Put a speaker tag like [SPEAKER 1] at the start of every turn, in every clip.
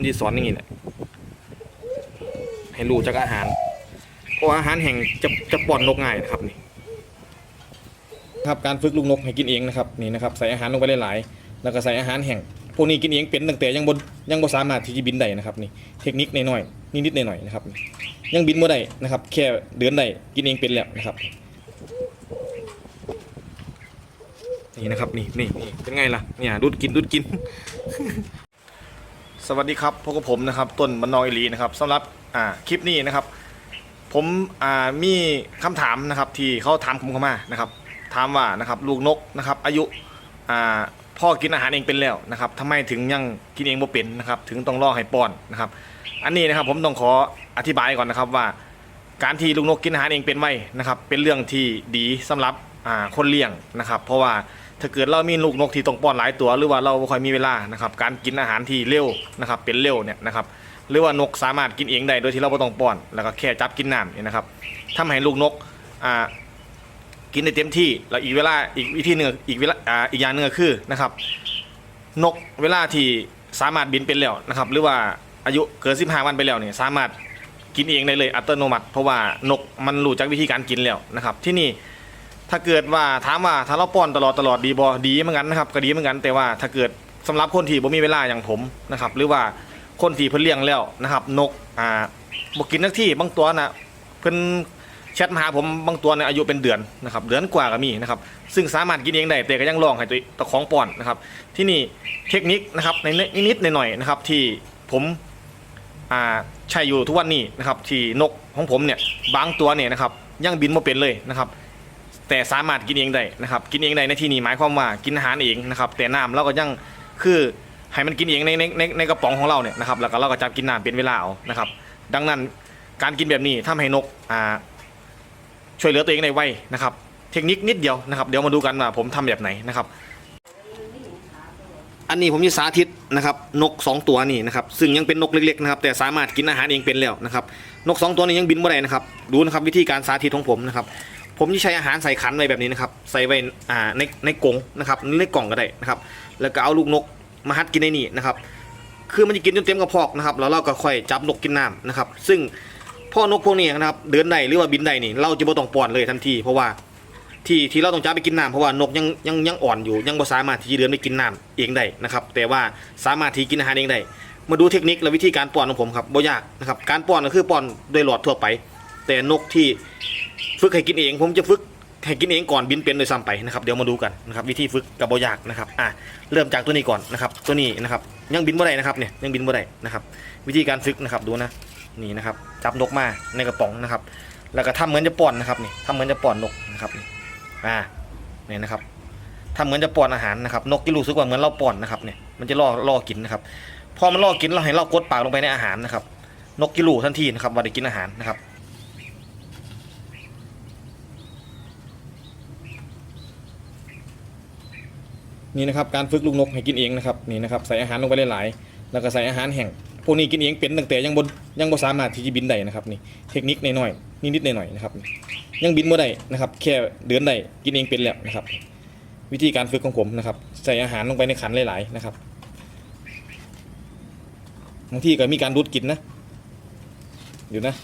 [SPEAKER 1] มันจะสอนอย่างนี้แหละให้รู้จากอาหาร เพราะว่าอาหารแห่งจะจะป้อนนกง่ายนะครับนี่ครับการฝึกลูกนกให้กินเองนะครับนี่นะครับใส่อาหารลงไปหลายๆแล้วก็ใส่อาหารแห่งพวกนี้กินเองเป็นตั้งแต่ยังบนยังบ่สามารถที่จะบินได้นะครับนี่เทคนิคน้อยๆนิดๆหน่อยๆนะครับยังบินบ่ได้นะครับ แค่เดินได้กินเองเป็นแล้วนะครับนี่นะครับนี่นี่นี่เป็นไงล่ะเนี่ยดูดกินดูดกิน สวัสดีครับพวกบผมนะครับต้นบันนองอิลีนะครับสำหรับอ่าคลิปนี้นะครับ ผมอ่ามีคำถามนะครับที่เขาถามผมเข้ามานะครับถามว่านะครับลูกนกนะครับอายุอ่าพ่อกินอาหารเองเป็นแล้วนะครับทำไมถึงยังกินเองบ่เป็นนะครับถึงต้องรอให้ป้อนนะครับ อันนี้นะครับผมต้องขออธิบายก่อนนะครับว่า การที่ลูกนกกินอาหารเองเป็นไว้นะครับเป็นเรื่องที่ดีสำหรับอ่าคนเลี้ยงนะครับ เพราะว่า ถ้าเกิดเรามีลูกนกที่ต้องป้อนหลายตัวหรือว่าเราไม่ค่อยมีเวลานะครับการกินอาหารที่เร็วนะครับเป็นเร็วเนี่ยนะครับหรือว่านกสามารถกินเองได้โดยที่เราไม่ต้องป้อน แล้วก็แค่จับกินน้ำเนี่ยนะครับทำให้ลูกนกอ่ากินได้เต็มที่แล้วอีกเวลาอีกวิธีหนึ่งอีกเวลาอ่าอีกอย่างหนึ่งก็คือนะครับนกเวลาที่สามารถบินเป็นแล้วนะครับหรือว่าอายุเกิน15วันไปแล้วเนี่ยสามารถกินเองได้เลยอัตโนมัติ เพราะว่านกมันรู้จักวิธีการกินแล้วนะครับที่นี่ ถ้าเกิดว่าถามว่าถ้าเราป้อนตลอดตลอดดีบอดีเหมือนกันนะครับก็ดีเหมือนกัน แต่ว่าถ้าเกิดสำหรับคนที่บ่มีเวลาอย่างผมนะครับหรือว่าคนที่เพิ่นเลี้ยงแล้วนะครับ นกอ่าบ่กินนักที่บางตัวนะเพิ่นแชทมาหาผมบางตัวเนี่ยอายุเป็นเดือนนะครับเดือนกว่าก็มีนะครับซึ่งสามารถกินเองได้แต่ก็ยังลองให้ตัวตะของป้อนนะครับ ที่นี่เทคนิคนะครับในนิดๆหน่อยๆนะครับที่ผมอ่าใช้อยู่ทุกวันนี้นะครับที่นกของผมเนี่ยบางตัวเนี่ยนะครับยังบินมาเป็นเลยนะครับ แต่สามารถกินเองได้นะครับกินเองได้ในที่นี้หมายความว่ากินอาหารเองนะครับแต่น้ำเราก็ยังคือให้มันกินเองในในในในกระป๋องของเราเนี่ยนะครับแล้วก็เราก็จับกินน้ำเป็นเวลาเอานะครับ ดังนั้นการกินแบบนี้ทำให้นกอ่าช่วยเหลือตัวเองได้ไวนะครับ เทคนิคนิดเดียวนะครับ เดี๋ยวมาดูกันว่าผมทำแบบไหนนะครับ อันนี้ผมจะสาธิตนะครับ นก 2 ตัวนี่นะครับซึ่งยังเป็นนกเล็กๆนะครับ แต่สามารถกินอาหารเองเป็นแล้วนะครับ นก 2 ตัวนี้ยังบินไม่ได้นะครับ ดูนะครับวิธีการสาธิตของผมนะครับ ผมจะใช้อาหารใส่ขันไว้แบบนี้นะครับใส่ไว้อ่าในในกรงนะครับในกล่องก็ได้นะครับ แล้วก็เอาลูกนกมาหัดกินในนี่นะครับ คือมันจะกินจนเต็มกระเพาะนะครับแล้วเราก็ค่อยจับนกกินน้ำนะครับ ซึ่งพ่อนกพวกนี้นะครับเดินได้หรือว่าบินได้นี่ เราจะไม่ต้องป้อนเลยทันที เพราะว่าที่ที่เราต้องจับไปกินน้ำเพราะว่านกยังยังยังอ่อนอยู่ ยังบ่สามารถที่จะเดินไปกินน้ำเองได้นะครับ แต่ว่าสามารถที่กินอาหารเองได้มาดูเทคนิคและวิธีการป้อนของผมครับบ่ยากนะครับการป้อนก็คือป้อนโดยหลอดทั่วไป แต่นกที่ ฝึกให้กินเองผมจะฝึกให้กินเองก่อนบินเป็นโดยซ้ำไปนะครับเดี๋ยวมาดูกันนะครับวิธีฝึกกับบ่ยากนะครับอะเริ่มจากตัวนี้ก่อนนะครับ ตัวนี้นะครับยังบินบ่ได้นะครับเนี่ยยังบินบ่ได้นะครับ วิธีการฝึกนะครับดูนะนี่นะครับจับนกมาในกระป๋องนะครับ แล้วก็ทำเหมือนจะป้อนนะครับนี่ทำเหมือนจะป้อนนกนะครับนี่อ่าเนี่ยนะครับทำเหมือนจะป้อนอาหารนะครับ นกจะรู้สึกว่าเหมือนเราป้อนนะครับเนี่ยมันจะล่อล่อกินนะครับพอมันล่อกินเราให้เรากดปากลงไปในอาหารนะครับ นกกิรูทันทีนะครับว่าได้กินอาหารนะครับ นี่นะครับการฝึกลูกนกให้กินเองนะครับนี่นะครับใส่อาหารลงไปหลายๆแล้วก็ใส่อาหารแห้งพวกนี้กินเองเป็นตั้งแต่ยังบนยังบ่สามารถที่จะบินได้นะครับนี่เทคนิคหน้อยๆนิดๆหน่อยๆนะครับยังบินบ่ได้นะครับแค่เดินได้กินเองเป็นแล้วนะครับ วิธีการฝึกของผมนะครับ ใส่อาหารลงไปในขันหลายๆนะครับบางทีก็มีการดูดกินนะอยู่นะ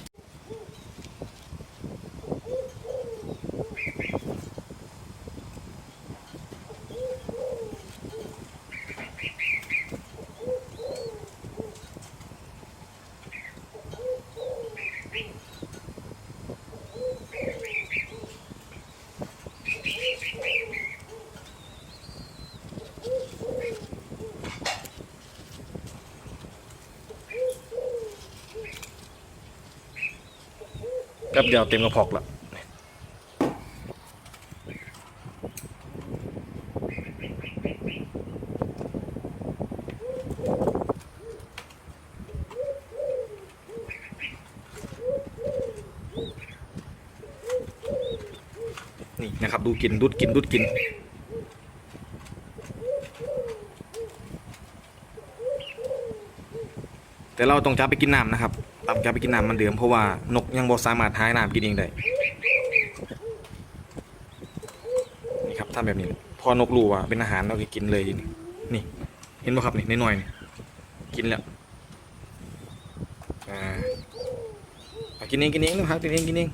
[SPEAKER 1] ป๊บเดียวเต็มกระพาะละนี่นะครับดูกินดูดกินดูดกินแต่เราต้องจับไปกินน้ำนะครับ ตับจับไปกินน้ำมันเดิมเพราะว่านกยังบ่สามารถหายน้ำกินเองได้นี่ครับทำแบบนี้พอนกรู้ว่าเป็นอาหารเราก็กินเลยนี้นี่เห็นไหมครับนี่น้อยๆกินแล้วอ่ากินเองกินเองนะครับกินเองกินเอง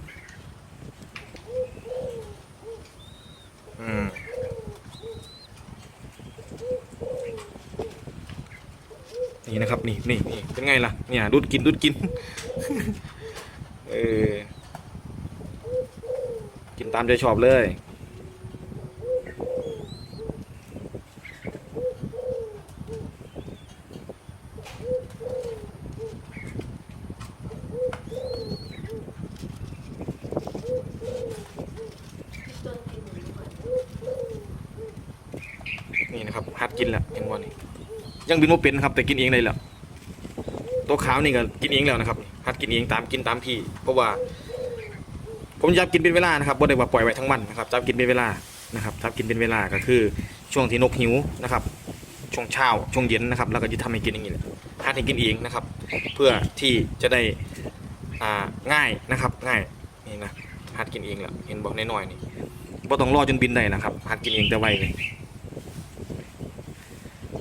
[SPEAKER 1] นี่นะครับนี่นี่นี่เป็นไงล่ะเนี่ยดูดกินดูดกินเออกินตามใจชอบเลยนี่นะครับหัดกินแล้วเห็นบ่นี่ ยังบินว่เป็นครับ แต่กินเองเลยแหละตัวขาวนี่ก็กินเองแล้วนะครับหัดกินเองตามกินตามพี่ เพราะว่า ผมจับกินเป็นเวลานะครับบ่ได้ว่าปล่อยไว้ทั้งวันนะครับจับกินเป็นเวลานะครับจับกินเป็นเวลาก็คือช่วงที่นกหิวนะครับช่วงเช้าช่วงเย็นนะครับ แล้วก็จะทำให้กินอย่างนี้แหละหัดให้กินเองนะครับ เพื่อที่จะได้อ่าง่ายนะครับง่ายนี่นะหัดกินเองแหละเห็นบอกน้อยๆนี่บ่ต้องรอจนบินได้นะครับหัดกินเองแต่ไวเลย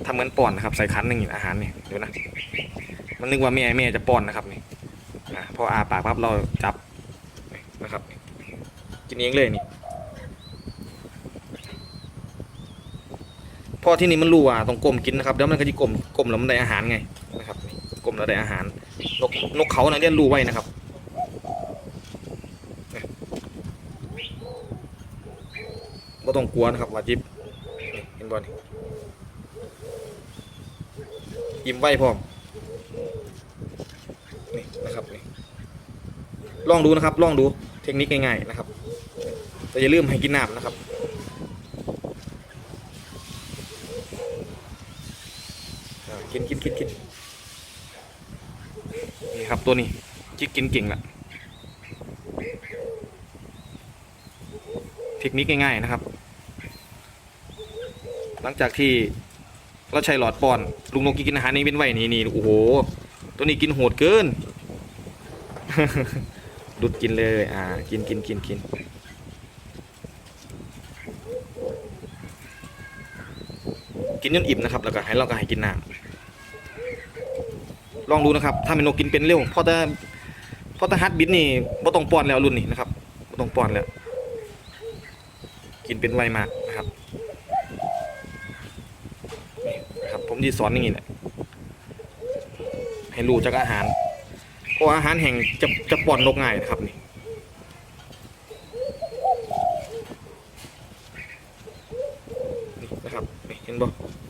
[SPEAKER 1] ทำเหมือนป้อนนะครับใส่คันหนึ่งอาหารเนี่ยเดี๋ยวนะมันนึกว่าแม่แม่จะป้อนนะครับนี่พออาปากปั๊บเราจับนะครับกินเองเลยนี่พอที่นี่มันรู้ว่าต้องกลมกินนะครับเดี๋ยวมันก็จะกลมกลมแล้วมันได้อาหารไงนะครับกลมแล้วได้อาหารนกนกเขานะเรียนรู้ไว้นะครับนี่ต้องกลัวนะครับว่าจิบเห็นบ่นี่ ยิ้มไว้พร้อมนี่นะครับนี่ลองดูนะครับลองดูเทคนิคง่ายๆนะครับแต่อย่าลืมให้กินน้ำนะครับกินกินกินกินนี่ครับตัวนี้จิกกินเก่งละเทคนิคง่ายๆนะครับ หลังจากที่ เราใช้หลอดป้อน ลุงนกกินอาหารนี้เป็นไวนี่นี่โอ้โห ตัวนี้กินโหดเกิน ดุดกินเลย อ่า กินกินกินกินกินจนอิ่มนะครับ แล้วก็ให้เราก็ให้กินน้ำลองดูนะครับ ถ้าเป็นนกกินเป็นเร็วเพราะแต่เพราะแต่ฮัดบิดนี่บ่ต้องป้อนแล้วรุ่นนี้นะครับบ่ต้องป้อนแล้ว กินเป็นไวมาก ที่สอนอย่างนี้แหละให้รู้จากอาหารเพราะอาหารแห่งจะจะป้อนนกง่ายนะครับนี่นะครับเห็นบ่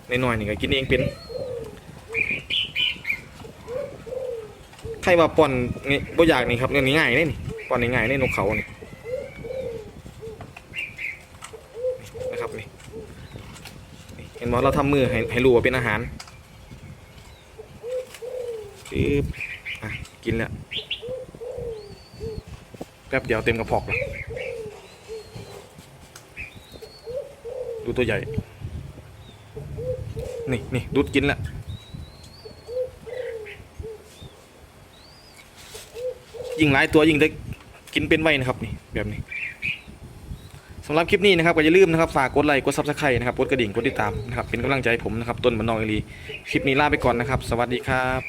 [SPEAKER 1] ในหน่อยนี่ก็กินเองเป็นใครว่าป้อนนี่บ่อยากนี่ครับเรื่องง่ายเลยนี่ป้อนง่ายๆเลยนกเขานี่นี่นะครับนี่ เห็นไหมเราทำมือให้ให้รู้ว่าเป็นอาหารปึ๊บอะกินแล้วแป๊บเดียวเต็มกระพอกแล้วดูตัวใหญ่ นี่นี่ดูดกินแล้วยิ่งหลายตัวยิ่งได้กินเป็นไวนะครับนี่แบบนี้ำหรับคลิปนี้นะครับก็อย่าลืมนะครับฝากกดไลค์กดซับสไครต์นะครับกดกระดิ่งกดติดตามนะครับเป็นกำลังใจให้ผมนะครับต้นมันนองเอลีคลิปนี้ลาไปก่อนนะครับ สวัสดีครับ